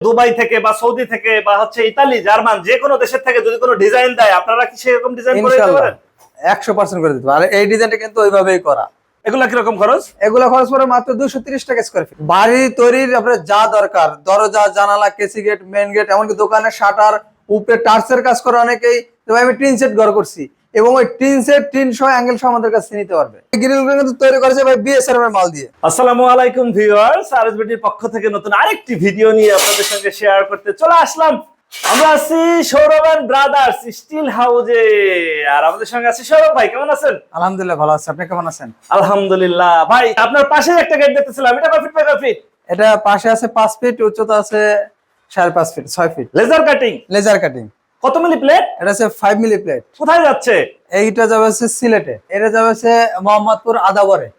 Dubai থেকে বা Saudi থেকে বা হচ্ছে ইতালি জার্মান যে কোনো দেশের থেকে যদি কোনো ডিজাইন দেয় আপনারা কি সেরকম ডিজাইন করে দিতে পারেন? একশো পার্সেন্ট করে দিতে। আর এই ডিজাইনটা কিন্তু ওইভাবেই করা। এগুলা কীরকম খরচ? এগুলো খরচ পড়ে মাত্র দুশো তিরিশ টাকা স্কোয়ার ফিট বাড়ি তৈরির আপনার যা দরকার দরজা জানালা কেসি গেট মেন গেট এমনকি দোকানের শাটার উপরে টার্সের কাজ করে অনেকেই। তো আমি টিন সেট ঘর করছি। এবং ওই টিন সেট টিন সহ অ্যাঙ্গেল সহ আমাদের কাছে নিতে পারবে। গ্রিল কিন্তু তৈরি করেছে ভাই বিএসআর এর মাল দিয়ে। আসসালামু আলাইকুম ভিউয়ার্স আরএসবিটির পক্ষ থেকে নতুন আরেকটি ভিডিও নিয়ে আপনাদের সঙ্গে শেয়ার করতে চলে আসলাম। আমরা আছি সৌরভ ব্রাদার্স স্টিল হাউজে আর আমাদের সঙ্গে আছে সৌরভ ভাই কেমন আছেন? আলহামদুলিল্লাহ ভালো আছে আপনি কেমন আছেন? আলহামদুলিল্লাহ। ভাই আপনার পাশে একটা গেট দেখতেছিলাম এটা কয় ফিট বাই কয় ফিট এটা পাশে আছে পাঁচ ফিট উচ্চতা আছে সাড়ে পাঁচ ফিট ছয় feet laser cutting laser cutting কত মিলি প্লেট? এটা আছে ফাইভ মিলি প্লেট। কোথায় যাচ্ছে? এইটা যাবে হচ্ছে সিলেটে। এটা যাবে হচ্ছে মোহাম্মদপুর আদাবরে।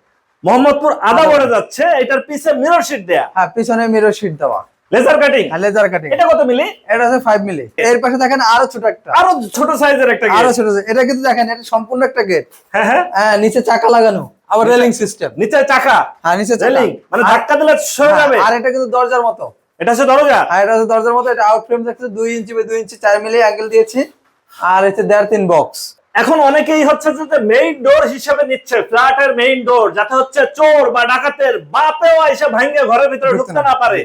মোহাম্মদপুর আদাবরে। যাচ্ছে এটার পিছে মিরর শিট দেয়া। হ্যাঁ পিছনে মিরর শিট দেওয়া। লেজার কাটিং আর লেজার কাটিং এটা কত মিলি? এটা আছে ফাইভ মিলি। এর পাশে দেখেন আরও ছোট একটা। আরও ছোট সাইজের একটা আরও গেট ছোট ছোট। এটা কিন্তু দেখেন এটা সম্পূর্ণ একটা গেট হ্যাঁ হ্যাঁ। হ্যাঁ নিচে চাকা লাগানো। আবার রেলিং সিস্টেম নিচে চাকা। হ্যাঁ নিচে রেলিং মানে আর- ধাক্কা দিলে সরে হ্যাঁ, যাবে? আর এটা কিন্তু দরজার মতো। এটা হচ্ছে দরজা? আর এটা হচ্ছে দরজার মতো এটা আউট ফ্রেম দুই ইঞ্চি বাই দুই ইঞ্চি চার মিলি অ্যাঙ্গেল দিয়েছি। আর দেড় তিন বক্স এখন অনেকেই হচ্ছে যে মেইন ডোর হিসেবে নিচ্ছে ফ্ল্যাটের মেইন ডোর যাতে হচ্ছে চোর বা ডাকাতের বাপেও এসে ভাঙে ঘরের ভিতরে ঢুকতে না পারে।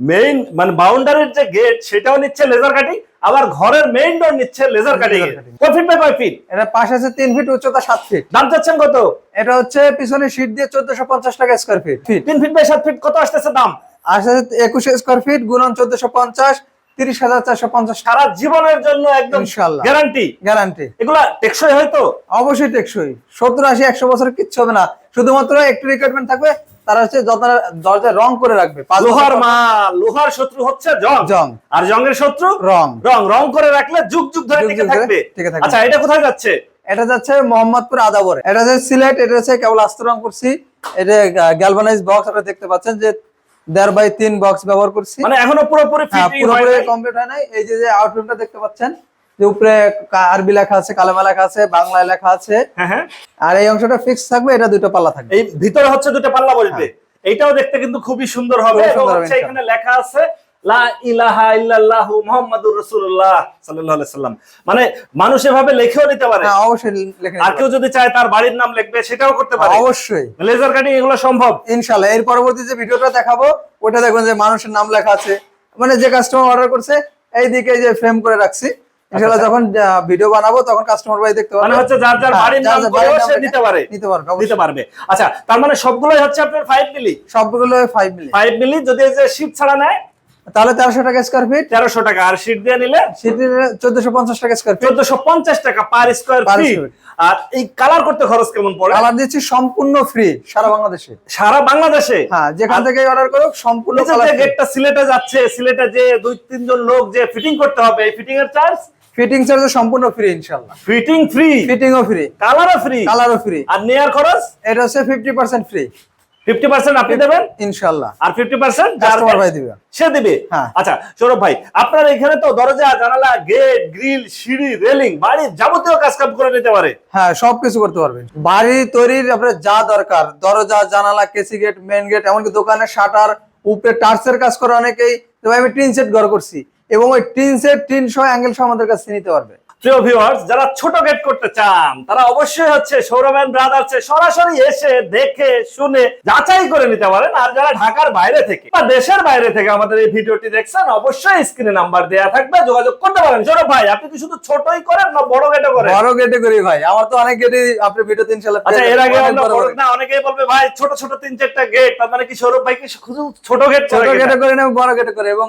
মেইন মানে বাউন্ডারির যে গেট সেটাও নিচ্ছে লেজার কাটিং আবার ঘরের মেইন ডোর নিচ্ছে লেজার কাটিং কয় ফিট বাই কয় ফিট এটা পাশে আছে তিন ফিট উচ্চতা সাত ফিট দাম চাচ্ছেন কত? এটা হচ্ছে পিছনে শীট দিয়ে চোদ্দশো পঞ্চাশ টাকা স্কোয়ার ফিট ফিট তিন ফিট বাই সাত ফিট কত আসতেছে দাম? একুশে স্কোয়ার ফিট গুণন চোদ্দশো পঞ্চাশ তিরিশ হাজার চারশো পঞ্চাশ সারা জীবনের জন্য একদম ইনশাআল্লাহ। গ্যারান্টি গ্যারান্টি এগুলা টেকসই হয়তো অবশ্যই টেকসই। সত্তর আশি একশো বছর কিচ্ছু হবে না। শুধুমাত্র একটু রিকোয়ারমেন্ট থাকবে তারা হচ্ছে দরজায় রং করে রাখবে। লোহার শত্রু হচ্ছে জং। জং। আর জঙ্গের শত্রু রং। রং। রং করে রাখলে যুগ যুগ ধরে টিকে থাকবে। আচ্ছা এটা কোথায় যাচ্ছে? এটা যাচ্ছে মোহাম্মদপুর আদাবরে। এটা হচ্ছে সিলেট এটা হচ্ছে কেবল আস্তর রং করছি এটা গ্যালভানাইজ বক্স আপনারা দেখতে পাচ্ছেন যে দেড় বাই তিন বক্স ব্যবহার করছি। মানে এখনও পুরোপুরি হ্যাঁ পুরোপুরি কমপ্লিট হয় নাই। এই যে যে আউটলুকটা দেখতে পাচ্ছেন যে উপরে আরবি লেখা আছে কালেমা লেখা আছে বাংলায় লেখা আছে। হ্যাঁ হ্যাঁ। আর এই অংশটা ফিক্স থাকবে এটা দুটো পাল্লা থাকবে। এই ভিতরে হচ্ছে দুটো পাল্লা বলতে এইটাও দেখতে কিন্তু খুবই সুন্দর হবে সুন্দর হবে, এখানে লেখা আছে লা ইলাহা ইল্লাল্লাহু মুহাম্মাদুর রাসূলুল্লাহ সাল্লাল্লাহু আলাইহি সাল্লাম। মানে মানুষ এভাবে লিখেও নিতে পারে। হ্যাঁ অবশ্যই লিখে আর কেউ যদি চায় তার বাড়ির নাম লিখবে সেটাও করতে পারে। অবশ্যই। লেজার কাটিং এগুলো সম্ভব। ইনশাল্লাহ এর পরবর্তী যে ভিডিওটা দেখাবো ওটা দেখবেন যে মানুষের নাম লেখা আছে। মানে যে কাস্টমার অর্ডার করছে এইদিকে যে ফ্রেম করে রাখছি। ইনশাল্লাহ যখন ভিডিও বানাবো তখন কাস্টমার ভাই দেখতে আচ্ছা, মানে হচ্ছে যার যার হ্যাঁ, বাড়ির নাম করেও সে নিতে পারে। নিতে পারবে দিতে পারবে। আচ্ছা তার মানে সবগুলোই হচ্ছে আপনার ফাইভ মিলি সবগুলো ফাইভ মিলি ফাইভ মিলি যদি এই যে শীট ছাড়া নেয় তাহলে তেরোশো টাকা স্কোয়ার ফিট তেরোশো টাকা আর শীট দিয়ে নিলে? সিটি চোদ্দশো পঞ্চাশ টাকা স্কোয়ার ফিট চোদ্দশো পঞ্চাশ টাকা পার স্কোয়ার ফিট আর এই কালার করতে খরচ কেমন পড়ে? কালার দিচ্ছি সম্পূর্ণ ফ্রি সারা বাংলাদেশে। সারা বাংলাদেশে? হ্যাঁ যেখান থেকে অর্ডার করুক সম্পূর্ণ গেটটা সিলেটে যাচ্ছে সিলেটে যে দুই তিনজন লোক যে ফিটিং করতে হবে এই ফিটিং এর চার্জ ফিটিং চার্জ সম্পূর্ণ ফ্রি ইনশাল্লাহ ফিটিং ফ্রি ফিটিংও ফ্রি কালারও ফ্রি কালারও ফ্রি আর নেয়ার খরচ? এটা হচ্ছে fifty percent free fifty percent আপনি দেবেন? ইনশাল্লাহ আর ফিফটি পার্সেন্ট কাস্টমার ভাই দিবে। সে দিবে হ্যাঁ। আচ্ছা সৌরভ ভাই আপনার এখানে তো দরজা জানালা গেট গ্রিল সিঁড়ি রেলিং বাড়ির যাবতীয় কাজ কাম করে নিতে পারে। হ্যাঁ সবকিছু করতে পারবেন বাড়ি তৈরির আপনার যা দরকার দরজা জানালা কেসি গেট মেন গেট এমনকি দোকানের শাটার উপরে টার্সের কাজ করে অনেকেই আমি টিন সেট ঘর করছি। এবং ওই টিন সেট টিন সহ অ্যাঙ্গেল সহ আমাদের কাছে নিতে পারবে। প্রিয় ভিউয়ার্স যারা ছোট গেট করতে চান তারা অবশ্যই হচ্ছে সৌরভ ব্রাদার্স সরাসরি এসে দেখে শুনে যাচাই করে নিতে পারেন। আর যারা ঢাকার বাইরে থেকে বা দেশের বাইরে থেকে আমাদের এই ভিডিওটি দেখছেন অবশ্যই স্ক্রিনে নাম্বার দেয়া থাকবে যোগাযোগ করতে পারেন। সৌরভ ভাই আপনি কি শুধু ছোটই করেন না বড় গেটও করেন? বড় গেটে করি ভাই। আমার তো অনেক গেটে আপনি ভিডিও তিন সালে আচ্ছা এর আগে না অনেকেই বলবে ভাই ছোট ছোট তিন চারটা গেট তার মানে কি সৌরভ ভাই কি শুধু ছোট গেট ছোট গেটে করি না বড় গেটে করি। এবং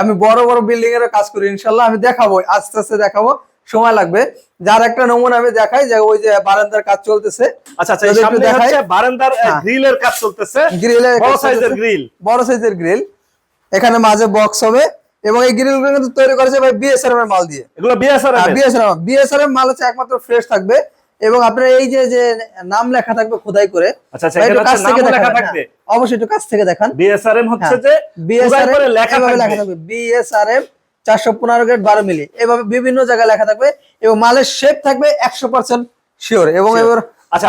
আমি বড় বড় বিল্ডিং এর কাজ করি। ইনশাল্লাহ আমি দেখাবো আস্তে আস্তে দেখাবো। সময় লাগবে। যার একটা নমুনা আমি দেখাই যে ওই যে বারান্দার কাজ চলতেছে। আচ্ছা আচ্ছা সামনে হচ্ছে বারান্দার হ্যাঁ। গ্রিলের কাজ চলতেছে। গ্রিলের বড় সাইজের গ্রিল। বড় সাইজের গ্রিল। এখানে মাঝে বক্স হবে এবং এই গ্রিলগুলো কিন্তু তৈরি করেছে ভাই বিএসআর এর মাল দিয়ে। এগুলো বিএসআর বিএসআর বিএসআর মাল হচ্ছে একমাত্র ফ্রেশ থাকবে এবং আপনার এই যে যে নাম লেখা থাকবে খোদাই করে। আচ্ছা আচ্ছা ভাই কাছ থেকে লেখা থাকবে। হ্যাঁ, অবশ্যই একটু কাছ থেকে দেখান। বিএসআরএম হচ্ছে হ্যাঁ। যে বিএসআর লেখা থাকবে। বিএসআরএম চারশো পনেরো গ্রেড বারো মিলি এভাবে বিভিন্ন জায়গায় লেখা থাকবে এবং মালের শেপ থাকবে একশো পার্সেন্ট শিওর এবং এবার আচ্ছা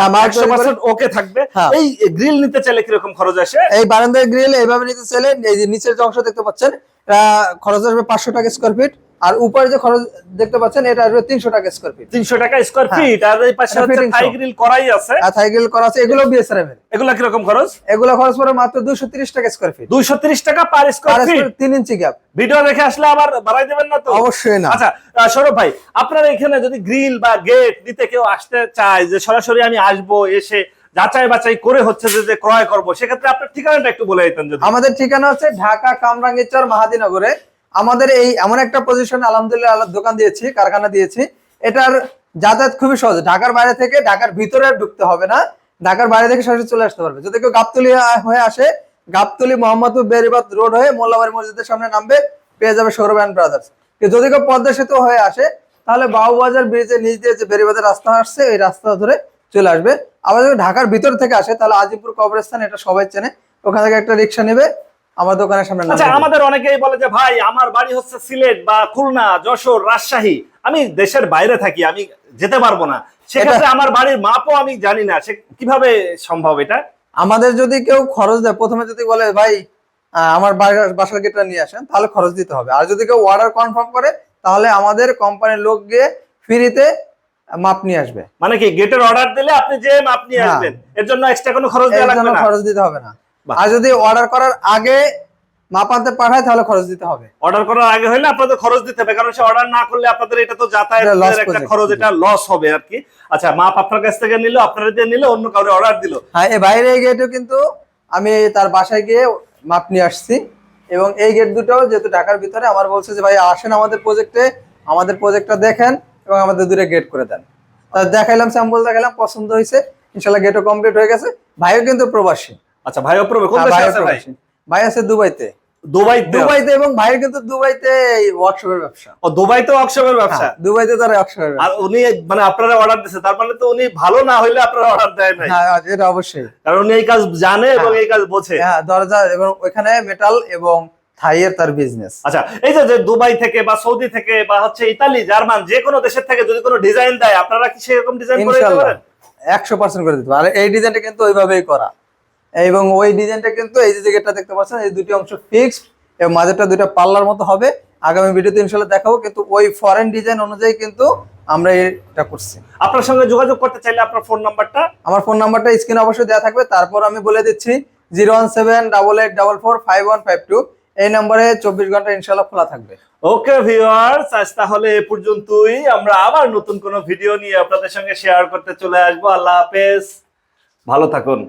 ওকে থাকবে। হ্যাঁ। এই গ্রিল নিতে চাইলে কীরকম খরচ আসে? এই বারান্দায় গ্রিল এইভাবে নিতে চাইলে এই যে নিচের যে অংশ দেখতে পাচ্ছেন এটা খরচ আসবে পাঁচশো টাকা স্কোয়ার ফিট আর উপরে যে খরচ দেখতে পাচ্ছেন এটা আসবে তিনশো টাকা স্কোয়ার ফিট তিনশো টাকা স্কোয়ার। ফিট আর এই পাশে হচ্ছে থাই গ্রিল করাই আছে। আর সাইকেল করা আছে এগুলো বিএসআরএম এর। এগুলা কীরকম খরচ? এগুলো খরচ পড়ে মাত্র দুশো তিরিশ টাকা স্কোয়ার ফিট দুইশো তিরিশ টাকা পার স্কোয়ার ফিট তিন ইঞ্চি গ্যাপ ভিডিও দেখে আসলে আবার বাড়াই দেবেন না তো? অবশ্যই না। আচ্ছা সৌরভ ভাই আপনার এখানে যদি গ্রিল বা গেট দিতে কেউ আসতে চায় যে সরাসরি আমি আসব এসে যাচাই বাছাই করে হচ্ছে যে ক্রয় করব, সেক্ষেত্রে আপনার ঠিকানাটা একটু বলে দিতেন যদি। আমাদের ঠিকানা হচ্ছে ঢাকা কামরাঙ্গীরচর মাহাদিনগরে। আমাদের এই এমন একটা পজিশন আলহামদুলিল্লাহ দোকান দিয়েছি, কারখানা দিয়েছি। এটার যাতায়াত খুবই সহজ। ঢাকার বাইরে থেকে ঢাকার ভিতরে ঢুকতে হবে না। ঢাকার বাইরে থেকে সরাসরি চলে আসতে পারবে। যদি কেউ গাবতলি হয়ে আসে, গাবতলি মোহাম্মদপুর বেরিবাদ রোড হয়ে মোল্লাবাড়ি মসজিদের সামনে নামবে, পেয়ে যাবে সৌরভ অ্যান্ড ব্রাদার্স। যদি কেউ পদ্মা সেতু হয়ে আসে, তাহলে বাবুবাজার ব্রিজে নিচ দিয়ে যে বেরিবাদের রাস্তা আসছে, এই রাস্তা ধরে চলে আসবে। আবার যদি ঢাকার ভিতর থেকে আসে তাহলে আজিমপুর কবরস্থান এটা সবাই চেনে। ওখান থেকে একটা রিক্সা নেবে আমার দোকানের সামনে আচ্ছা আমাদের অনেকেই বলে যে ভাই আমার বাড়ি হচ্ছে সিলেট বা খুলনা যশোর রাজশাহী। আমি দেশের বাইরে থাকি আমি যেতে পারব না। সেক্ষেত্রে আমার বাড়ির মাপও আমি জানি না। সে কীভাবে সম্ভব এটা? আমাদের যদি কেউ খরচ দেয় প্রথমে যদি বলে ভাই আমার বাসার- বাসার গেটটা নিয়ে আসেন তাহলে খরচ দিতে হবে। আর যদি কেউ অর্ডার কনফার্ম করে তাহলে আমাদের কোম্পানির লোক গিয়ে ফ্রিতে মাপ নিয়ে আসবে। মানে কি গেটের অর্ডার দিলে আপনি যে মাপ নিয়ে হ্যাঁ। আসবেন এর জন্য এক্সট্রা কোনো খরচ দেওয়া লাগবে না? খরচ দিতে হবে না। আর যদি অর্ডার করার আগে মাপ আনতে পাঠায় তাহলে খরচ দিতে হবে। অর্ডার করার আগে হলে আপনাদের খরচ দিতে হবে কারণ সে অর্ডার না করলে আপনাদের এটা তো যাতায়াতের একটা খরচ এটা লস হবে আর কি। আচ্ছা মাপ আপনার কাছ থেকে নিলে আপনারা দিয়ে নিলে অন্য কাউরে অর্ডার দিল। হ্যাঁ এই বাইরে গেটও কিন্তু আমি তার বাসায় গিয়ে মাপ নিয়ে আসছি। এবং এই গেট দুটো যেহেতু ঢাকার ভিতরে আমার বলছে যে ভাই আসেন আমাদের প্রজেক্টে আমাদের প্রজেক্টটা দেখেন। এবং আমাদের দূরে গেট করে দেন। তা দেখাইলাম স্যাম্পল দেখাইলাম পছন্দ হয়েছে। ইনশাল্লাহ গেটও কমপ্লিট হয়ে গেছে। ভাইও কিন্তু প্রবাসী। আচ্ছা ভাই অপ্রবে কোন হ্যাঁ, ভাইও ভাই? প্রবাসী। ভাই আছে দুবাইতে। দুবাই দুবাইতে এবং ভাইয়ের কিন্তু দুবাইতে ওয়ার্কশপের ব্যবসা। ও দুবাই তো ওয়ার্কশপের ব্যবসা? হ্যাঁ, দুবাইতে তার ওয়ার্কশপের আর উনি মানে আপনারা অর্ডার তার মানে তো উনি ভালো না হইলে আপনারা অর্ডার দেয় নাই। হ্যাঁ এটা অবশ্যই। কারণ উনি এই কাজ জানে এবং হ্যাঁ। এই কাজ বোঝে। হ্যাঁ দরজা এবং ওইখানে মেটাল এবং থাইয়ের তার বিজনেস আচ্ছা এই যে দুবাই থেকে বা সৌদি থেকে বা হচ্ছে ইতালি জার্মান যে কোনো দেশের থেকে যদি কোনো ডিজাইন দেয় আপনারা কি সেরকম ডিজাইন করে দিতে পারেন? একশো পার্সেন্ট করে দিতে। আর এই ডিজাইনটা কিন্তু ওইভাবেই করা। এবং ওই ডিজাইনটা কিন্তু এই যে গেটটা দেখতে পাচ্ছেন এই দুটি অংশ ফিক্সড এবং মাঝেরটা দুইটা পাল্লার মতো হবে। আগামী ভিডিওতে ইনশাল্লাহ দেখাবো কিন্তু ওই ফরেন ডিজাইন অনুযায়ী কিন্তু আমরা এটা করছি। আপনার সঙ্গে যোগাযোগ করতে চাইলে আপনার ফোন নাম্বারটা আমার ফোন নাম্বারটা স্ক্রিনে অবশ্যই দেওয়া থাকবে। তারপর আমি বলে দিচ্ছি zero one seven double eight double four five one five two এই নম্বরে চব্বিশ ঘণ্টা ইনশাল্লাহ খোলা থাকবে। ওকে ভিউয়ার্স, আজ তাহলে এ পর্যন্তই। আমরা আবার নতুন কোনো ভিডিও নিয়ে আপনাদের সঙ্গে শেয়ার করতে চলে আসব। আল্লাহ হাফেজ। ভালো থাকুন।